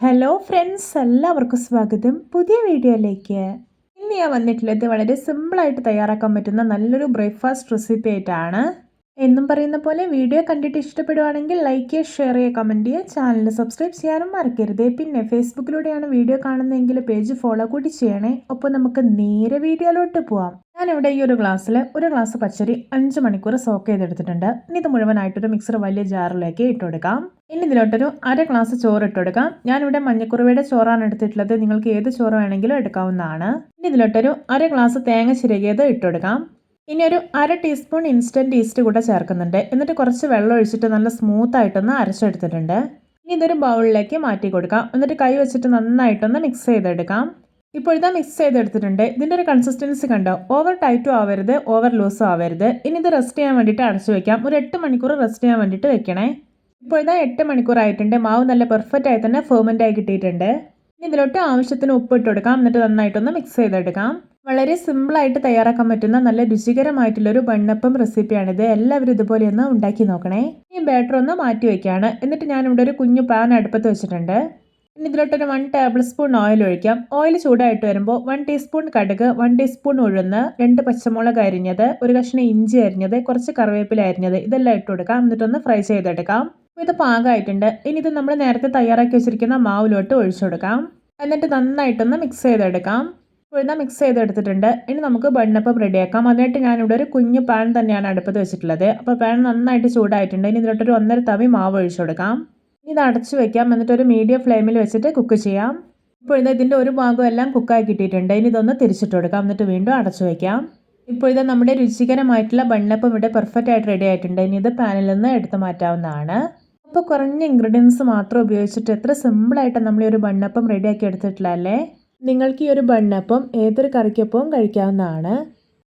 Hello friends എല്ലാവർക്കും സ്വാഗതം. പുതിയ വീഡിയോയിലേക്ക്. ഇന്ന് ഞാൻ വന്നിട്ടുള്ളത് വളരെ സിമ്പിളായിട്ട് തയ്യാറാക്കാൻ പറ്റുന്ന നല്ലൊരു ബ്രേക്ക്ഫാസ്റ്റ് റെസിപ്പി ആയിട്ടാണ്. എന്നും പറയുന്ന പോലെ വീഡിയോ കണ്ടിട്ട് ഇഷ്ടപ്പെടുവാണെങ്കിൽ ലൈക്ക് ചെയ്യുക ഷെയർ ചെയ്യുക കമന്റ് ചെയ്യുക. ചാനൽ സബ്സ്ക്രൈബ് ചെയ്യാനും മറക്കരുത്. പിന്നെ ഫേസ്ബുക്കിലൂടെയാണ് വീഡിയോ കാണുന്നതെങ്കിൽ പേജ് ഫോളോ കൂടി ചെയ്യണേ. ഒപ്പം നമുക്ക് നേരെ വീഡിയോയിലോട്ട് പോവാം. ഞാനിവിടെ ഈ ഒരു ഗ്ലാസ്സിൽ ഒരു ഗ്ലാസ് പച്ചരി അഞ്ച് മണിക്കൂർ സോക്ക് ചെയ്തെടുത്തിട്ടുണ്ട്. ഇനി ഇത് മുഴുവനായിട്ടൊരു മിക്സർ വലിയ ജാറിലേക്ക് ഇട്ട് കൊടുക്കാം ഇനി ഇതിലോട്ടൊരു അര ഗ്ലാസ് ചോറ് ഇട്ട് കൊടുക്കാം ഞാനിവിടെ മഞ്ഞക്കുറുവയുടെ ചോറാണ് എടുത്തിട്ടുള്ളത്. നിങ്ങൾക്ക് ഏത് ചോറ് വേണമെങ്കിലും എടുക്കാവുന്നതാണ്. ഇനി ഇതിലോട്ടൊരു അര ഗ്ലാസ് തേങ്ങ ചിരകിയത് ഇട്ട് കൊടുക്കാം ഇനി ഒരു അര ടീസ്പൂൺ ഇൻസ്റ്റന്റ് ഈസ്റ്റ് കൂടെ ചേർക്കുന്നുണ്ട്. എന്നിട്ട് കുറച്ച് വെള്ളം ഒഴിച്ചിട്ട് നല്ല സ്മൂത്ത് ആയിട്ടൊന്ന് അരച്ചെടുത്തിട്ടുണ്ട്. ഇനി ഇതൊരു ബൗളിലേക്ക് മാറ്റി കൊടുക്കാം എന്നിട്ട് കൈ വെച്ചിട്ട് നന്നായിട്ടൊന്ന് മിക്സ് ചെയ്തെടുക്കാം. ഇപ്പോൾ ഇതാ മിക്സ് ചെയ്തെടുത്തിട്ടുണ്ട്. ഇതിന്റെ ഒരു കൺസിസ്റ്റൻസി കണ്ടോ ഓവർ ടൈറ്റും ആവരുത് ഓവർ ലൂസും ആവരുത്. ഇനി ഇത് റെസ്റ്റ് ചെയ്യാൻ വേണ്ടിയിട്ട് അടച്ചു വെക്കാം. ഒരു എട്ട് മണിക്കൂർ റെസ്റ്റ് ചെയ്യാൻ വേണ്ടിയിട്ട് വെക്കണേ. ഇപ്പോൾ ഇതാ എട്ട് മണിക്കൂർ ആയിട്ടുണ്ട്. മാവ് നല്ല പെർഫെക്റ്റ് ആയി തന്നെ ഫേമന്റ് ആയി കിട്ടിയിട്ടുണ്ട്. ഇനി ഇതിലോട്ട് ആവശ്യത്തിന് ഉപ്പ് ഇട്ട് കൊടുക്കാം. എന്നിട്ട് നന്നായിട്ടൊന്ന് മിക്സ് ചെയ്തെടുക്കാം. വളരെ സിമ്പിളായിട്ട് തയ്യാറാക്കാൻ പറ്റുന്ന നല്ല രുചികരമായിട്ടുള്ളൊരു ബണ്ണപ്പം റെസിപ്പിയാണിത് എല്ലാവരും ഇതുപോലെ ഒന്ന് ഉണ്ടാക്കി നോക്കണേ. ഈ ബാറ്റർ ഒന്ന് മാറ്റി വയ്ക്കുകയാണ് എന്നിട്ട് ഞാനിവിടെ ഒരു കുഞ്ഞു പാൻ അടുപ്പത്ത് വെച്ചിട്ടുണ്ട്. ഇനി ഇതിലോട്ടൊരു വൺ ടേബിൾ സ്പൂൺ ഓയിൽ ഒഴിക്കാം. ഓയിൽ ചൂടായിട്ട് വരുമ്പോൾ വൺ ടീസ്പൂൺ കടുക് വൺ ടീസ്പൂൺ ഉഴുന്ന് രണ്ട് പച്ചമുളക് അരിഞ്ഞത് ഒരു കഷ്ണം ഇഞ്ചി അരിഞ്ഞത് കുറച്ച് കറിവേപ്പില അരിഞ്ഞത് ഇതെല്ലാം ഇട്ട് കൊടുക്കാം. എന്നിട്ടൊന്ന് ഫ്രൈ ചെയ്തെടുക്കാം. ഇത് പാകമായിട്ടുണ്ട് ഇനി ഇത് നമ്മൾ നേരത്തെ തയ്യാറാക്കി വെച്ചിരിക്കുന്ന മാവിലോട്ട് ഒഴിച്ചു കൊടുക്കാം. എന്നിട്ട് നന്നായിട്ടൊന്ന് മിക്സ് ചെയ്തെടുക്കാം. ഉഴുന്ന മിക്സ് ചെയ്തെടുത്തിട്ടുണ്ട്. ഇനി നമുക്ക് ബണ്ണപ്പം റെഡിയാക്കാം അതിനായിട്ട് ഞാനിവിടെ ഒരു കുഞ്ഞ് പാൻ തന്നെയാണ് അടുപ്പത്ത് വെച്ചിട്ടുള്ളത്. അപ്പോൾ പാൻ നന്നായിട്ട് ചൂടായിട്ടുണ്ട്. ഇനി ഇതിലോട്ടൊരു ഒന്നര തവി മാവ് ഒഴിച്ചു കൊടുക്കാം. ഇത് അടച്ചു വെക്കാം. എന്നിട്ട് ഒരു മീഡിയം ഫ്ലെയിമിൽ വെച്ചിട്ട് കുക്ക് ചെയ്യാം. ഇപ്പോൾ ഇത് ഇതിന്റെ ഒരു ഭാഗം എല്ലാം കുക്കായി കിട്ടിയിട്ടുണ്ട്. ഇനി ഇതൊന്ന് തിരിച്ചിട്ട് കൊടുക്കാം. എന്നിട്ട് വീണ്ടും അടച്ചു വെക്കാം. ഇപ്പോൾ ഇത് നമ്മുടെ രുചികരമായിട്ടുള്ള ബണ്ണപ്പം ഇവിടെ പെർഫെക്റ്റ് ആയിട്ട് റെഡി ആയിട്ടുണ്ട്. ഇനി ഇത് പാനിൽ നിന്ന് എടുത്തു മാറ്റാവുന്നതാണ്. അപ്പോൾ കുറഞ്ഞ ഇൻഗ്രീഡിയൻസ് മാത്രം ഉപയോഗിച്ചിട്ട് എത്ര സിമ്പിളായിട്ട് നമ്മൾ ഈ ഒരു ബണ്ണപ്പം റെഡിയാക്കി എടുത്തിട്ടില്ല അല്ലേ നിങ്ങൾക്ക് ഈ ഒരു ബണ്ണപ്പം ഏതൊരു കറിക്കൊപ്പവും കഴിക്കാവുന്നതാണ്.